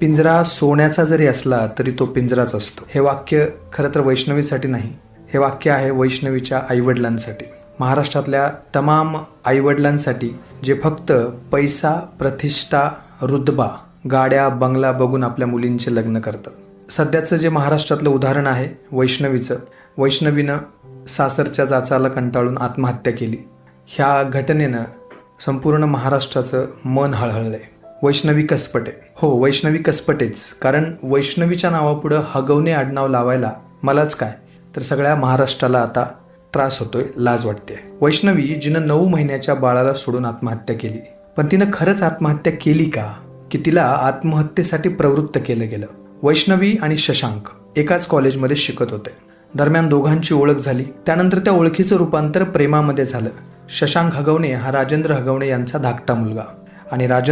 पिंजरा सोन्याचा जरी असला तरी तो पिंजराच असतो. हे वाक्य खरं तर वैष्णवीसाठी नाही. हे वाक्य आहे वैष्णवीच्या आईवडिलांसाठी. महाराष्ट्रातल्या तमाम आईवडिलांसाठी जे फक्त पैसा प्रतिष्ठा रुतबा गाड्या बंगला बघून आपल्या मुलींचे लग्न करतात. सध्याचं जे महाराष्ट्रातलं उदाहरण आहे वैष्णवीचं वैष्णवीनं सासरच्या जाचाला कंटाळून आत्महत्या केली. ह्या घटनेनं संपूर्ण महाराष्ट्राचं मन हळहळलं आहे वैष्णवी कसपटे. हो वैष्णवी कसपटेच. कारण वैष्णवीच्या नावापुढं हगवणे आडनाव लावायला मलाच काय? तर सगळ्या महाराष्ट्राला आता त्रास होतोय लाज वाटते. वैष्णवी जिनं नऊ महिन्याच्या बाळाला सोडून आत्महत्या केली. पण तिनं खरंच आत्महत्या केली का? की तिला आत्महत्येसाठी प्रवृत्त केलं गेलं. वैष्णवी आणि शशांक एकाच कॉलेजमध्ये शिकत होते. दरम्यान दोघांची ओळख झाली. त्यानंतर त्या ओळखीचं रूपांतर प्रेमामध्ये झालं. शशांक हगवणे हा राजेंद्र हगवणे यांचा धाकटा मुलगा. आणि राजेंद्र